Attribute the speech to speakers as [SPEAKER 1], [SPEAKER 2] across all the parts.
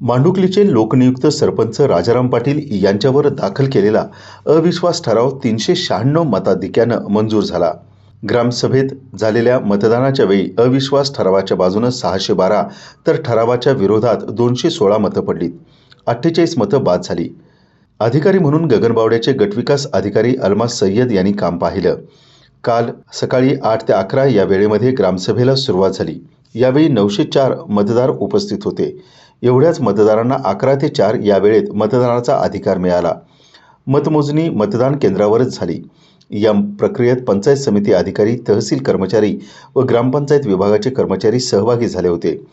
[SPEAKER 1] मांडुकलीचे लोकनियुक्त सरपंच राजाराम पाटील यांच्यावर दाखल केलेला अविश्वास ठराव तीनशे शहाण्णव मताधिक्यानं मंजूर झाला. ग्रामसभेत झालेल्या मतदानाच्या वेळी अविश्वास ठरावाच्या बाजूनं सहाशे बारा तर ठरावाच्या विरोधात दोनशे सोळा मतं पडलीत. अठ्ठेचाळीस मतं बाद झाली. अधिकारी म्हणून गगनबावड्याचे गटविकास अधिकारी अल्मा सय्यद यांनी काम पाहिलं. काल सकाळी आठ ते अकरा या वेळेमध्ये ग्रामसभेला सुरुवात झाली. यावेळी नऊशे चार मतदार उपस्थित होते. एवढ्याच मतदारांना अकरा ते चार या वेळेत मतदानाचा अधिकार मिळाला. मतमोजणी मतदान केंद्रावरच झाली. या प्रक्रियेत पंचायत समिती अधिकारी तहसील कर्मचारी व ग्रामपंचायत विभागाचे कर्मचारी सहभागी झाले होते.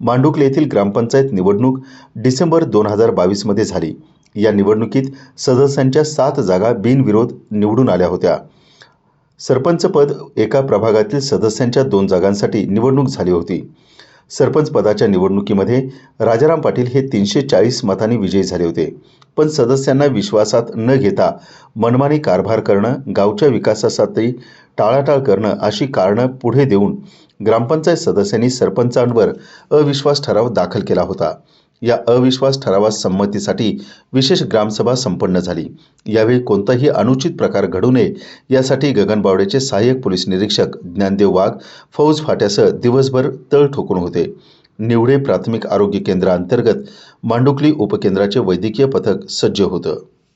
[SPEAKER 1] मांडुकले येथील ग्रामपंचायत निवडणूक डिसेंबर दोन हजार बावीसमध्ये झाली. या निवडणुकीत सदस्यांच्या सात जागा बिनविरोध निवडून आल्या होत्या. सरपंचपद एका प्रभागातील सदस्यांच्या दोन जागांसाठी निवडणूक झाली होती. सरपंच पदाच्या निवडणुकीमध्ये राजाराम पाटील हे तीनशे चाळीस मतांनी विजयी झाले होते. पण सदस्यांना विश्वासात न घेता मनमानी कारभार करणं गावच्या विकासासाठी टाळाटाळ करणं अशी कारणं पुढे देऊन ग्रामपंचायत सदस्यांनी सरपंचांवर अविश्वास ठराव दाखल केला होता. या अविश्वास ठरावास संमतीसाठी विशेष ग्रामसभा संपन्न झाली. यावेळी कोणताही अनुचित प्रकार घडू नये यासाठी गगनबावड्याचे सहाय्यक पोलीस निरीक्षक ज्ञानदेव वाघ फौज फाट्यासह दिवसभर तळ ठोकून होते. निवडे प्राथमिक आरोग्य केंद्राअंतर्गत मांडुकली उपकेंद्राचे वैद्यकीय पथक सज्ज होतं.